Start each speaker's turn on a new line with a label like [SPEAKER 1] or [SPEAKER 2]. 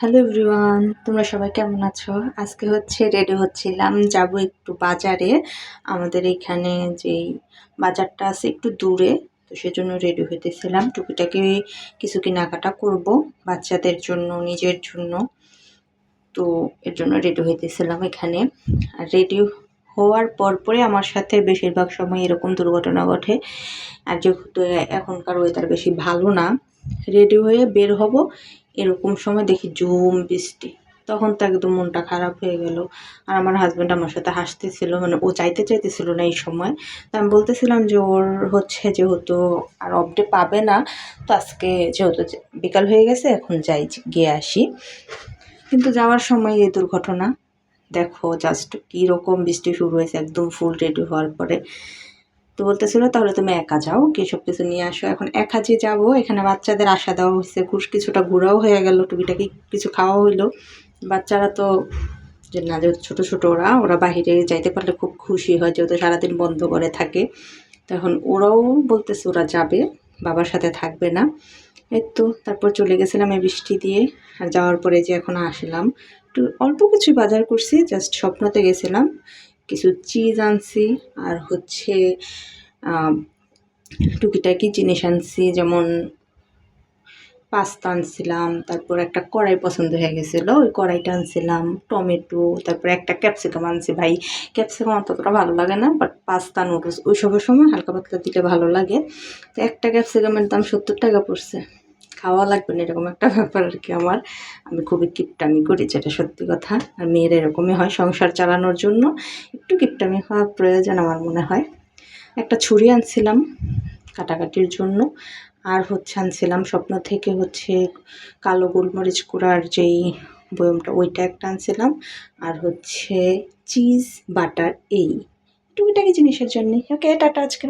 [SPEAKER 1] Hello everyone তোমরা সবাই কেমন আছো? আজকে হচ্ছে রেডি হচ্ছিলাম, যাব একটু বাজারে। আমাদের এখানে যেই বাজারটা আছে একটু দূরে, তো সেজন্য রেডি হইতেছিলাম। টুকিটাকি কিছু কেনাকাটা করব, বাচ্চাদের জন্য, নিজের জন্য। তো এর জন্য রেডি হইতেছিলাম এখানে। আর রেডি হওয়ার পর পরে আমার সাথে বেশিরভাগ সময় এরকম দুর্ঘটনা ঘটে। আর যেহেতু এখনকার ওয়েদার বেশি ভালো না রেডি হয়ে বের হব। এরকম সময় দেখি জুম, বৃষ্টি। তখন তো একদম মনটা খারাপ হয়ে গেল। আর আমার হাজব্যান্ড আমার সাথে হাসতেছিল মানে ও চাইতে চাইতেছিল না এই সময়। তো আমি বলতেছিলাম যে ওর হচ্ছে যেহেতু আর অপডে পাবে না, তো আজকে যেহেতু বিকাল হয়ে গেছে, এখন যাই, গিয়ে আসি। কিন্তু যাওয়ার সময় এই দুর্ঘটনা, দেখো জাস্ট কীরকম বৃষ্টি শুরু হয়েছে, একদম ফুল রেডি হওয়ার পরে। তো বলতেছিল, তাহলে তুমি একা যাও, কি সব কিছু নিয়ে আসো। এখন একা যে যাব, এখানে বাচ্চাদের আশা দেওয়া হয়েছে, ঘুষ কিছুটা ঘোরাও হয়ে গেল, টুকিটাকি কিছু খাওয়া হইল। বাচ্চারা তো, যে না যেহেতু ছোটো ছোটো ওরা ওরা বাহিরে যাইতে পারলে খুব খুশি হয়, যেহেতু সারাদিন বন্ধ করে থাকে। তো এখন ওরাও বলতেছে ওরা যাবে, বাবার সাথে থাকবে না। এই তো, তারপর চলে গেছিলাম এই বৃষ্টি দিয়ে, আর যাওয়ার পরে যে এখন আসলাম। একটু অল্প কিছু বাজার করছি, জাস্ট স্বপ্নতে গেছিলাম। কিছু চিজ আনছি, আর হচ্ছে টুকিটাকি জিনিস আনছি, যেমন পাস্তা আনছিলাম, তারপর একটা কড়াই পছন্দ হয়ে গেছিল, ওই কড়াইটা আনছিলাম, টমেটো, তারপর একটা ক্যাপসিকাম আনছি। ভাই ক্যাপসিকাম অতটা ভালো লাগে না বাট পাস্তা নুডলস ওই সবের সময় হালকা পাতলা দিলে ভালো লাগে। তো একটা ক্যাপসিকামের দাম সত্তর টাকা পড়ছে। খাওয়া লাগবে না, এরকম একটা ব্যাপার আর কি আমার। আমি খুবই কিপটামি করি, যেটা সত্যি কথা। আর মেয়ের এরকমই হয় সংসার চালানোর জন্য। একটু কিপটামি হওয়া প্রয়োজন আমার মনে হয়। একটা ছুরি আনছিলাম কাটাকাটির জন্য। আর হচ্ছে আনছিলাম স্বপ্ন থেকে হচ্ছে কালো গোলমরিচ কুড়ার যেই বয়মটা, ওইটা একটা আনছিলাম। আর হচ্ছে চিজ বাটার, এই টুকিটাকি জিনিসের জন্যে। ওকে, টাটা, আজকের